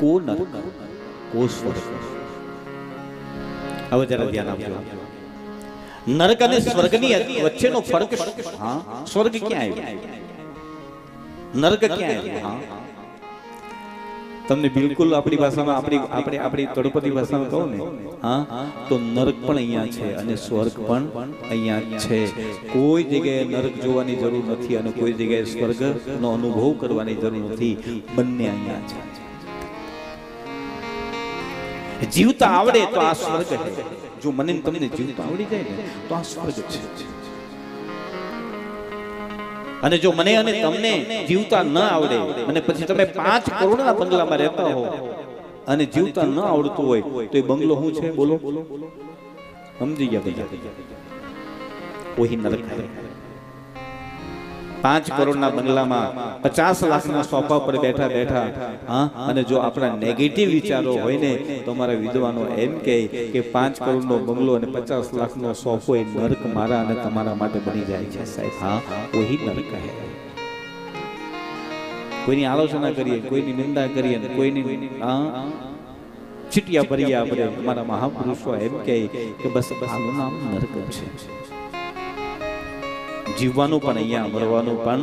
કો ન કો સ્વર્ગ હવે જરા ધ્યાન આપજો. નરક અને સ્વર્ગની વચ્ચેનો ફરક હા? સ્વર્ગ ક્યાં આવ્યો? નરક ક્યાં આવ્યો? હા? તમને બિલકુલ આપણી ભાષામાં, આપણી આપણે આપણી તળપદી ભાષામાં કહું ને, હા? તો નરક પણ અહીંયા છે અને સ્વર્ગ પણ અહીંયા છે. કોઈ જગ્યાએ નરક જોવાની જરૂર નથી અને કોઈ જગ્યાએ સ્વર્ગનો અનુભવ કરવાની જરૂર નથી. બંને અહીંયા છે. જીવતા આવડે તો આ સ્વર્ગ છે. જો મને તમને જીવતા આવડી જાય ને તો આ સ્વર્ગ છે. અને જો મને અને તમને જીવતા ન આવડે અને પછી તમે પાંચ કરોડના બંગલામાં રહેતા હો અને જીવતા ન આવડતું હોય તો એ બંગલો શું છે? બોલો. સમજી ગયા બધા. ઓહી નરક પાંચ કરોડના બંગલામાં પચાસ લાખના સોફા પર બેઠા બેઠા હા? અને જો આપણા નેગેટિવ વિચારો હોય ને તો મારા વિદ્વાનો એમ કહે કે પાંચ કરોડનો બંગલો અને પચાસ લાખનો સોફો એ નર્ક મારા અને તમારા માટે બની જાય છે સાહેબ. હા? ઓહી નર્ક હે કોઈની આલોચના કરીએ કોઈની નિંદા કરીએ કોઈની હા? ચીટિયા ભરીએ આપણે અમારા મહાપુરુષો એમ કહે કે બસ આનું નામ નર્ક છે. જીવવાનું પણ અહીંયા મરવાનું પણ